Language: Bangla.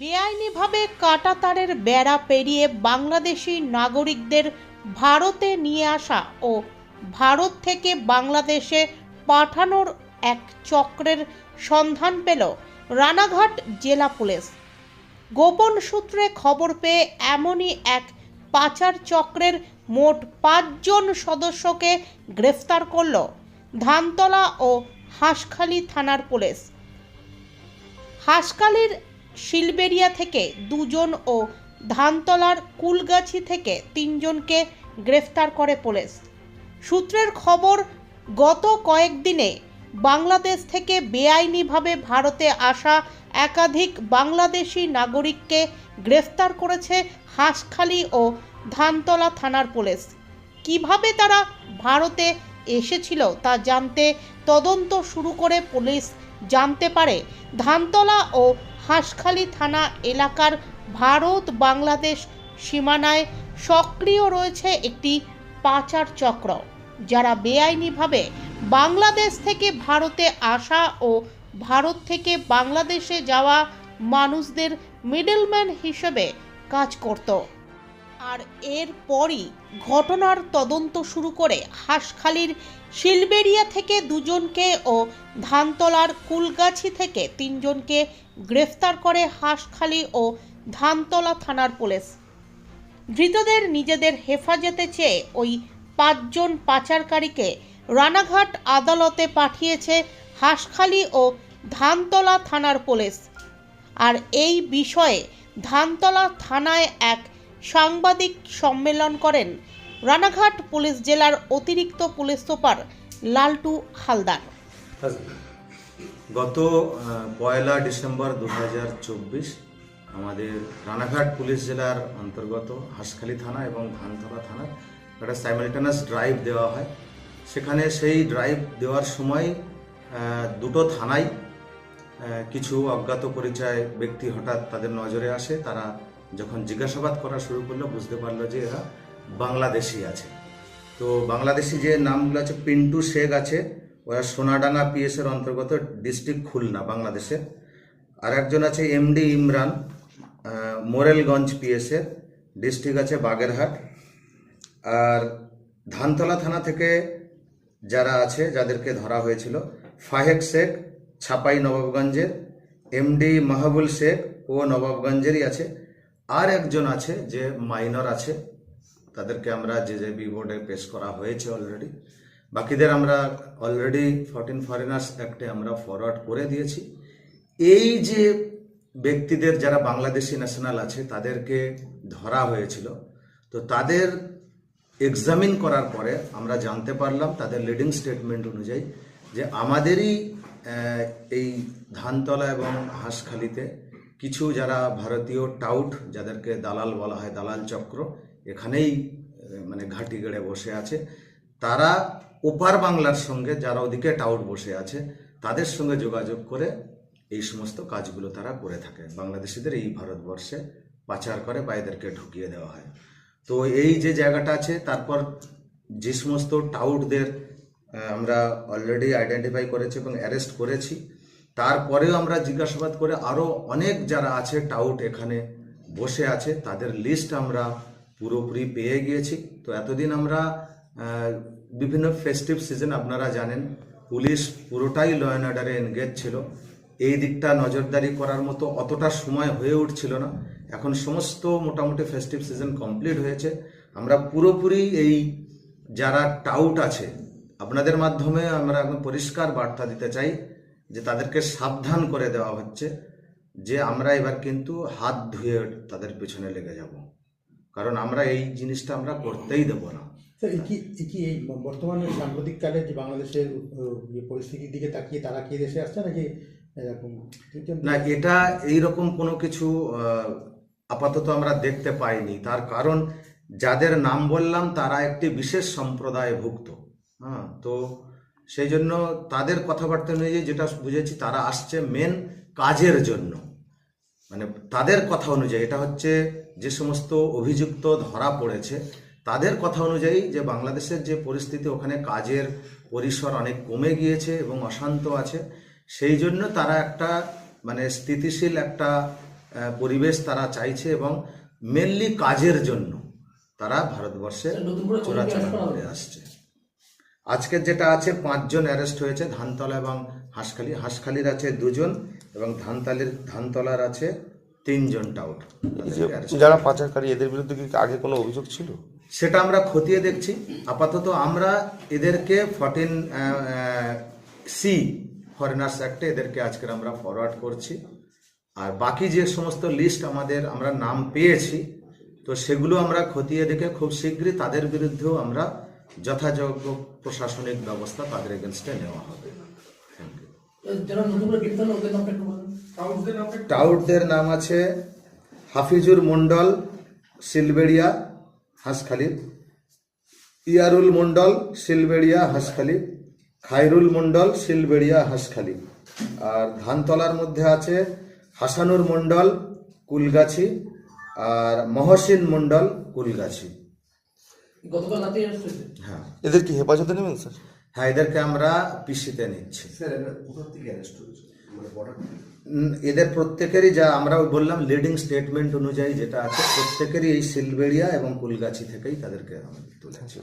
বেআইনিভাবে কাঁটাতারের বেড়া পেরিয়ে বাংলাদেশি নাগরিকদের ভারতে নিয়ে আসা ও ভারত থেকে বাংলাদেশে পাঠানোর এক চক্রের সন্ধান পেল রানাঘাট জেলা পুলিশ। গোপন সূত্রে খবর পেয়ে এমনই এক পাচার চক্রের মোট পাঁচজন সদস্যকে গ্রেফতার করল ধানতলা ও হাঁসখালি থানার পুলিশ। হাঁসখালির শিলবেরিয়া থেকে দুজন ও ধানতলার কুলগাছি থেকে তিনজনকে গ্রেফতার করে পুলিশ। সূত্রের খবর, গত কয়েকদিনে বাংলাদেশ থেকে বেআইনিভাবে ভারতে আসা একাধিক বাংলাদেশি নাগরিককে গ্রেফতার করেছে হাঁসখালি ও ধানতলা থানার পুলিশ। কীভাবে তারা ভারতে এসেছিল তা জানতে তদন্ত শুরু করে পুলিশ জানতে পারে, ধানতলা ও হাঁসখালি থানা এলাকার ভারত বাংলাদেশ সীমানায় সক্রিয় রয়েছে একটি পাচার চক্র, যারা বেআইনিভাবে বাংলাদেশ থেকে ভারতে আসা ও ভারত থেকে বাংলাদেশে যাওয়া মানুষদের মিডলম্যান হিসেবে কাজ করত। আর এরপরই ঘটনার তদন্ত শুরু করে হাঁসখালির শিলবেরিয়া থেকে দুজনকে ও ধানতলার কুলগাছি থেকে তিনজনকে গ্রেফতার করে হাঁসখালি ও ধানতলা থানার পুলিশ। ধৃতদের নিজেদের হেফাজতে চেয়ে ওই পাঁচজন পাচারকারীকে রানাঘাট আদালতে পাঠিয়েছে হাঁসখালি ও ধানতলা থানার পুলিশ। আর এই বিষয়ে ধানতলা থানায় এক সাংবাদিক সম্মেলন করেন রানাঘাট পুলিশ জেলার অতিরিক্ত পুলিশ সুপার লালটু হালদার। গত পয়লা ডিসেম্বর দু হাজার চব্বিশ আমাদের রানাঘাট পুলিশ জেলার অন্তর্গত হাঁসখালি থানা এবং ধানতলা থানার একটা সাইমালটেনাস ড্রাইভ দেওয়া হয়। সেখানে সেই ড্রাইভ দেওয়ার সময় দুটো থানায় কিছু অজ্ঞাত পরিচয় ব্যক্তি হঠাৎ তাদের নজরে আসে। তারা যখন জিজ্ঞাসাবাদ করা শুরু করল, বুঝতে পারল যে এরা বাংলাদেশি আছে। তো বাংলাদেশি যে নামগুলো আছে, পিন্টু শেখ আছে, ওরা সোনাডাঙ্গা পিএস এর অন্তর্গত ডিস্ট্রিক্ট খুলনা বাংলাদেশের আর একজন আছে এমডি ইমরান মোরেলগঞ্জ পিএস এর, ডিস্ট্রিক্ট আছে বাগেরহাট। আর ধানতলা থানা থেকে যারা আছে, যাদেরকে ধরা হয়েছিল, ফাহেক শেখ, ছাপাই নবাবগঞ্জের এমডি মাহবুল শেখ ও নবাবগঞ্জেরই আছে। আর একজন আছে যে মাইনর আছে, তাদেরকে আমরা যে যে বি বোর্ডে পেশ করা হয়েছে অলরেডি বাকিদের আমরা অলরেডি ফর্টিন ফরেনার্স অ্যাক্টে আমরা ফরওয়ার্ড করে দিয়েছি। এই যে ব্যক্তিদের যারা বাংলাদেশি ন্যাশনাল আছে, তাদেরকে ধরা হয়েছিল। তো তাদের এক্সামিন করার পরে আমরা জানতে পারলাম, তাদের লিডিং স্টেটমেন্ট অনুযায়ী যে আমাদেরই এই ধানতলা এবং হাঁসখালিতে কিছু যারা ভারতীয় টাউট, যাদেরকে দালাল বলা হয়, দালাল চক্র, এখানেই মানে ঘাঁটি গেড়ে বসে আছে। তারা ওপার বাংলার সঙ্গে, যারা ওদিকে টাউট বসে আছে, তাদের সঙ্গে যোগাযোগ করে এই সমস্ত কাজগুলো তারা করে থাকে। বাংলাদেশিদের এই ভারতবর্ষে পাচার করে বা এদেরকে ঢুকিয়ে দেওয়া হয়। তো এই যে জায়গাটা আছে, তারপর যে সমস্ত টাউটদের আমরা অলরেডি আইডেন্টিফাই করেছি এবং অ্যারেস্ট করেছি তারপরেও আমরা জিজ্ঞাসাবাদ করে আরও অনেক যারা আছে টাউট এখানে বসে আছে, তাদের লিস্ট আমরা পুরোপুরি পেয়ে গিয়েছি। তো এতদিন আমরা বিভিন্ন ফেস্টিভ সিজন আপনারা জানেন, পুলিশ পুরোটাই ল অ্যান্ড অর্ডারে এনগেজ ছিল। এই দিকটা নজরদারি করার মতো অতটা সময় হয়ে উঠছিল না। এখন সমস্ত মোটামুটি ফেস্টিভ সিজন কমপ্লিট হয়েছে। আমরা পুরোপুরি এই যারা টাউট আছে, আপনাদের মাধ্যমে আমরা এখন পরিষ্কার বার্তা দিতে চাই। যে তাদেরকে সাবধান করে দেওয়া হচ্ছে যে আমরা এবার কিন্তু হাত ধুয়ে তাদের পেছনে লেগে যাব। কারণ আমরা এই জিনিসটা আমরা করতেই দেব না। কি এই কি এই বর্তমানে সাম্প্রতিককালে যে বাংলাদেশের পরিস্থিতির দিকে তাকিয়ে তারা কি দেশে আসছে নাকি এরকম না এটা এইরকম কোনো কিছু আপাতত আমরা দেখতে পাইনি। তার কারণ যাদের নাম বললাম তারা একটি বিশেষ সম্প্রদায়ভুক্ত। হ্যাঁ তো সেই জন্য তাদের কথাবার্তা অনুযায়ী যেটা বুঝেছি তারা আসছে মেন কাজের জন্য। মানে তাদের কথা অনুযায়ী এটা হচ্ছে যে সমস্ত অভিযুক্ত ধরা পড়েছে তাদের কথা অনুযায়ী যে বাংলাদেশের যে পরিস্থিতি ওখানে কাজের পরিসর অনেক কমে গিয়েছে এবং অশান্ত আছে সেই জন্য তারা একটা মানে স্থিতিশীল একটা পরিবেশ তারা চাইছে এবং মেনলি কাজের জন্য তারা ভারতবর্ষে চোরাচালান করে আসছে। আজকের যেটা আছে পাঁচজন অ্যারেস্ট হয়েছে ধানতলা এবং হাঁসখালি। হাঁসখালির আছে দুজন এবং ধানতালির ধানতলার আছে তিনজন টাউট। যারা পাচারকারী এদের বিরুদ্ধে কি আগে কোনো অভিযোগ ছিল? সেটা আমরা খতিয়ে দেখছি। আপাতত আমরা এদেরকে ফর্টিন সি ফরেনার্স অ্যাক্টে এদেরকে আজকের আমরা ফরওয়ার্ড করছি। আর বাকি যে সমস্ত লিস্ট আমাদের আমরা নাম পেয়েছি তো সেগুলো আমরা খতিয়ে দেখে খুব শীঘ্রই তাদের বিরুদ্ধেও আমরা যথাযোগ্য প্রশাসনিক ব্যবস্থা তাদের এগেনস্টে নেওয়া হবে। টাউটদের নাম আছে হাফিজুর মন্ডল সিলবেড়িয়া হাঁসখালি। ইয়ারুল মন্ডল সিলবেড়িয়া হাঁসখালি। খাইরুল মন্ডল সিলবেড়িয়া হাঁসখালি। আর ধানতলার মধ্যে আছে হাসানুর মন্ডল কুলগাছি। আর মহসিন মন্ডল কুলগাছি। গতকাল রাতে হ্যাঁ। এদের কি হেফাজতে নেবেন স্যার? হ্যাঁ এদেরকে আমরা পিসিতে নিচ্ছি। উম, এদের প্রত্যেকেরই যা আমরা বললাম লিডিং স্টেটমেন্ট অনুযায়ী যেটা আছে প্রত্যেকেরই এই সিলবেড়িয়া এবং কুলগাছি থেকেই তাদেরকে আমাদের তুলেছি।